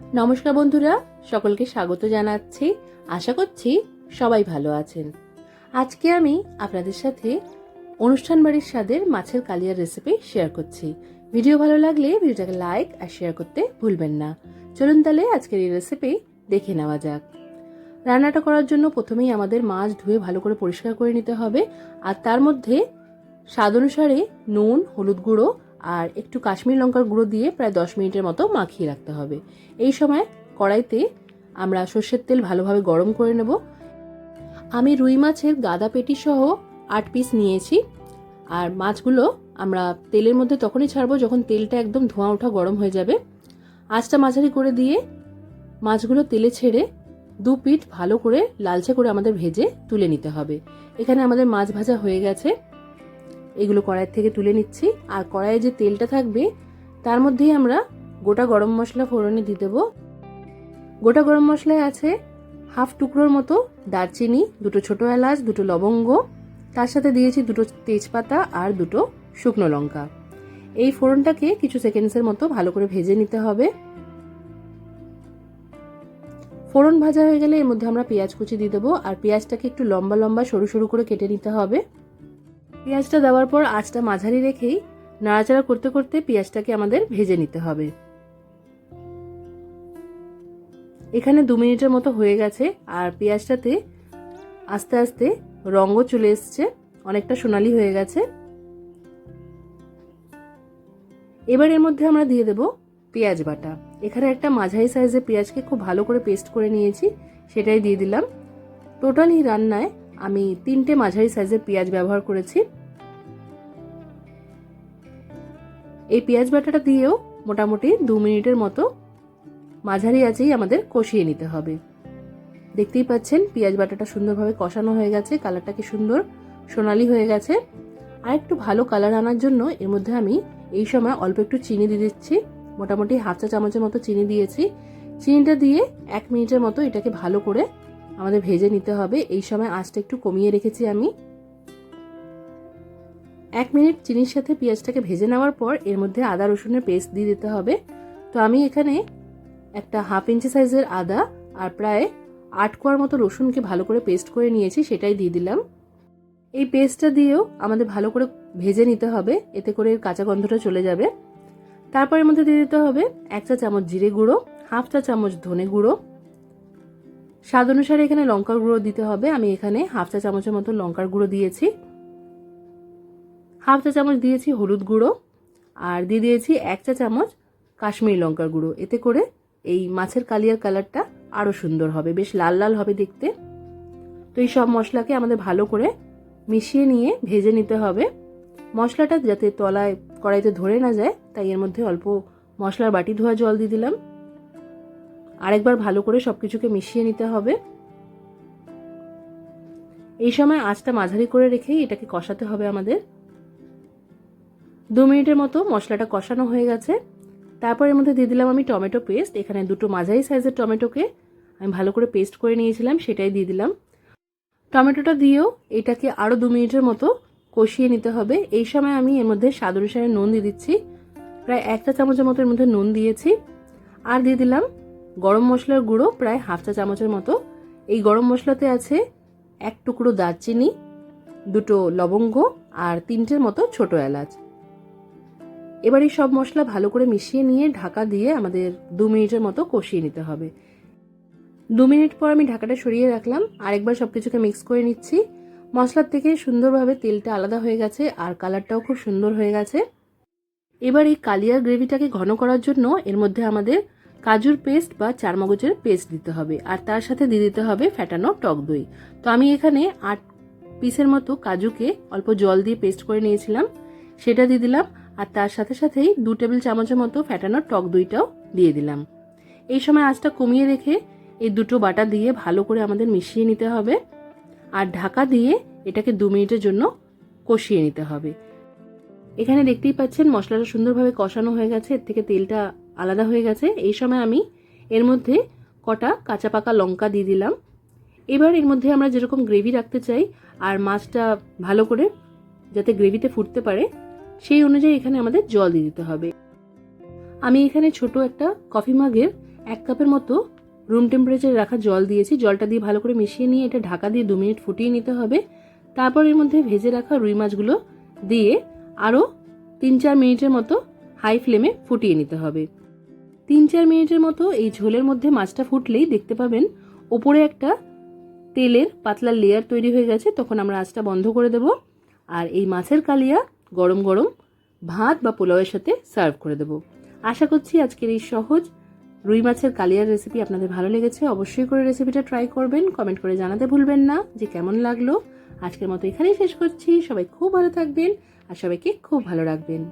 নমস্কার বন্ধুরা, সকলকে স্বাগত জানাচ্ছি। আশা করছি সবাই ভালো আছেন। আজকে আমি আপনাদের সাথে অনুষ্ঠান বাড়ির স্বাদের মাছের কালিয়ার রেসিপি শেয়ার করছি। ভিডিও ভালো লাগলে ভিডিওটাকে লাইক আর শেয়ার করতে ভুলবেন না। চলুন তাহলে আজকের এই রেসিপি দেখে নেওয়া যাক। রান্নাটা করার জন্য প্রথমেই আমাদের মাছ ধুয়ে ভালো করে পরিষ্কার করে নিতে হবে। আর তার মধ্যে স্বাদ অনুসারে নুন, হলুদ গুঁড়ো আর একটু কাশ্মীর লঙ্কার গুঁড়ো দিয়ে প্রায় দশ মিনিটের মতো মাখিয়ে রাখতে হবে। এই সময় কড়াইতে আমরা সর্ষের তেল ভালোভাবে গরম করে নেব। আমি রুই মাছের গাদা পেটি সহ আট পিস নিয়েছি। আর মাছগুলো আমরা তেলের মধ্যে তখনই ছাড়বো যখন তেলটা একদম ধোঁয়া ওঠা গরম হয়ে যাবে। আঁচটা মাঝারি করে দিয়ে মাছগুলো তেলে ছেড়ে দু পিঠ ভালো করে লালচে করে আমাদের ভেজে তুলে নিতে হবে। এখানে আমাদের মাছ ভাজা হয়ে গেছে। এগুলো কড়াইয়ের থেকে তুলে নিচ্ছি। আর কড়াইয়ে যে তেলটা থাকবে, তার মধ্যেই আমরা গোটা গরম মশলা ফোড়নে দিয়ে দেবো। গোটা গরম মশলায় আছে হাফ টুকরোর মতো দারচিনি, দুটো ছোট এলাচ, দুটো লবঙ্গ, তার সাথে দিয়েছি দুটো তেজপাতা আর দুটো শুকনো লঙ্কা। এই ফোড়নটাকে কিছু সেকেন্ডসের মতো ভালো করে ভেজে নিতে হবে। ফোড়ন ভাজা হয়ে গেলে এর মধ্যে আমরা পেঁয়াজ কুচি দিয়ে দেবো। আর পেঁয়াজটাকে একটু লম্বা লম্বা সরু সরু করে কেটে নিতে হবে। পেঁয়াজটা দেওয়ার পর আঁচটা মাঝারি রেখেই নাড়াচাড়া করতে করতে পেঁয়াজটাকে আমাদের ভেজে নিতে হবে। এখানে দু মিনিটের মতো হয়ে গেছে আর পেঁয়াজটাতে আস্তে আস্তে রঙও চলে এসছে, অনেকটা সোনালি হয়ে গেছে। এবার এর মধ্যে আমরা দিয়ে দেব পেঁয়াজ বাটা। এখানে একটা মাঝারি সাইজের পেঁয়াজকে খুব ভালো করে পেস্ট করে নিয়েছি, সেটাই দিয়ে দিলাম। টোটালি রান্নায় আমি তিনটে মাঝারি সাইজের পেঁয়াজ ব্যবহার করেছি। এই পেঁয়াজ বাটাটা দিয়েও মোটামুটি দু মিনিটের মতো মাঝারি আছেই আমাদের কষিয়ে নিতে হবে। দেখতেই পাচ্ছেন, পেঁয়াজ বাটাটা সুন্দরভাবে কষানো হয়ে গেছে, কালারটা কি সুন্দর, সোনালি হয়ে গেছে। আর একটু ভালো কালার আনার জন্য এর মধ্যে আমি এই সময় অল্প একটু চিনি দিয়ে দিচ্ছি। মোটামুটি হাফ চা চামচের মতো চিনি দিয়েছি। চিনিটা দিয়ে এক মিনিটের মতো এটাকে ভালো করে আমাদের ভেজে নিতে হবে। এই সময় আঁচটা একটু কমিয়ে রেখেছি আমি। এক মিনিট চিনির সাথে পেঁয়াজটাকে ভেজে নেওয়ার পর এর মধ্যে আদা, রসুনের পেস্ট দিয়ে দিতে হবে। তো আমি এখানে একটা হাফ ইঞ্চি সাইজের আদা আর প্রায় আট কোয়ার মতো রসুনকে ভালো করে পেস্ট করে নিয়েছি, সেটাই দিয়ে দিলাম। এই পেস্টটা দিয়েও আমাদের ভালো করে ভেজে নিতে হবে, এতে করে কাঁচা গন্ধটা চলে যাবে। তারপর এর মধ্যে দিয়ে দিতে হবে এক চা চামচ জিরে গুঁড়ো, হাফ চা চামচ ধনে গুঁড়ো স্বাদ অনুসারে এখানে লঙ্কার গুঁড়ো দিতে হবে। আমি এখানে হাফ চা চামচের মতো লঙ্কার গুঁড়ো দিয়েছি। হাফ চা চামচ দিয়েছি হলুদ গুঁড়ো আর দিয়ে দিয়েছি এক চা চামচ কাশ্মীরি লঙ্কার গুঁড়ো। এতে করে এই মাছের কালিয়ার কালারটা আরও সুন্দর হবে, বেশ লাল লাল হবে দেখতে। তো এই সব মশলাকে আমাদের ভালো করে মিশিয়ে নিয়ে ভেজে নিতে হবে। মশলাটা যাতে তলায়, কড়াইতে ধরে না যায়, তাই এর মধ্যে অল্প মশলার বাটি ধোয়া জল দিয়ে দিলাম। আরেকবার ভালো করে সব কিছুকে মিশিয়ে নিতে হবে। এই সময় আঁচটা মাঝারি করে রেখেই এটাকে কষাতে হবে আমাদের। দু মিনিটের মতো মশলাটা কষানো হয়ে গেছে। তারপর এর মধ্যে দিয়ে দিলাম আমি টমেটো পেস্ট। এখানে দুটো মাঝারি সাইজের টমেটোকে আমি ভালো করে পেস্ট করে নিয়েছিলাম, সেটাই দিয়ে দিলাম। টমেটোটা দিয়েও এটাকে আরও দু মিনিটের মতো কষিয়ে নিতে হবে। এই সময় আমি এর মধ্যে স্বাদ অনুসারে নুন দিয়ে দিচ্ছি। প্রায় একটা চামচের মতো এর মধ্যে নুন দিয়েছি। আর দিয়ে দিলাম গরম মশলার গুঁড়ো প্রায় হাফ চা চামচের মতো। এই গরম মশলাতে আছে এক টুকরো দারচিনি, দুটো লবঙ্গ আর তিনটের মতো ছোট এলাচ। এবার এই সব মশলা ভালো করে মিশিয়ে নিয়ে ঢাকা দিয়ে আমাদের দু মিনিটের মতো কষিয়ে নিতে হবে। দু মিনিট পর আমি ঢাকাটা সরিয়ে রাখলাম। আরেকবার সব কিছুকে মিক্স করে নিচ্ছি। মশলার থেকে সুন্দরভাবে তেলটা আলাদা হয়ে গেছে আর কালারটাও খুব সুন্দর হয়ে গেছে। এবার এই কালিয়ার গ্রেভিটাকে ঘন করার জন্য এর মধ্যে আমাদের কাজুর পেস্ট বা চারমগজের পেস্ট দিতে হবে, আর তার সাথে দিয়ে দিতে হবে ফ্যাটানো টক দই। তো আমি এখানে আট পিসের মতো কাজুকে অল্প জল দিয়ে পেস্ট করে নিয়েছিলাম, সেটা দিয়ে দিলাম, আর তার সাথে সাথেই দু টেবিল চামচের মতো ফ্যাটানো টক দইটাও দিয়ে দিলাম। এই সময় আঁচটা কমিয়ে রেখে এই দুটো বাটা দিয়ে ভালো করে আমাদের মিশিয়ে নিতে হবে, আর ঢাকা দিয়ে এটাকে দু মিনিটের জন্য কষিয়ে নিতে হবে। এখানে দেখতেই পাচ্ছেন মশলাটা সুন্দরভাবে কষানো হয়ে গেছে, এর থেকে তেলটা আলাদা হয়ে গেছে। এই সময় আমি এর মধ্যে কটা কাঁচা পাকা লঙ্কা দিয়ে দিলাম। এবার এর মধ্যে আমরা যেরকম গ্রেভি রাখতে চাই আর মাছটা ভালো করে যাতে গ্রেভিতে ফুটতে পারে, সেই অনুযায়ী এখানে আমাদের জল দিয়ে দিতে হবে। আমি এখানে ছোট একটা কফি মাগের এক কাপের মতো রুম টেম্পারেচারে রাখা জল দিয়েছি। জলটা দিয়ে ভালো করে মিশিয়ে নিয়ে এটা ঢাকা দিয়ে দু মিনিট ফুটিয়ে নিতে হবে। তারপর এর মধ্যে ভেজে রাখা রুই মাছগুলো দিয়ে আরও তিন চার মিনিটের মতো হাই ফ্লেমে ফুটিয়ে নিতে হবে। তিন চার মিনিটের মতো এই ঝোলের মধ্যে মাছটা ফুটলেই দেখতে পাবেন ওপরে একটা তেলের পাতলা লেয়ার তৈরি হয়ে গেছে, তখন আমরা আঁচটা বন্ধ করে দেব আর এই মাছের কালিয়া গরম গরম ভাত বা পোলাওয়ের সাথে সার্ভ করে দেব। আশা করছি আজকের এই সহজ রুই মাছের কালিয়ার রেসিপি আপনাদের ভালো লেগেছে, অবশ্যই করে রেসিপিটা ট্রাই করবেন কমেন্ট করে জানাতে ভুলবেন না, যে কেমন লাগল। আজকের মতো এখানেই শেষ করছি, সবাই খুব ভালো থাকবেন আর সবাইকে খুব ভালো রাখবেন।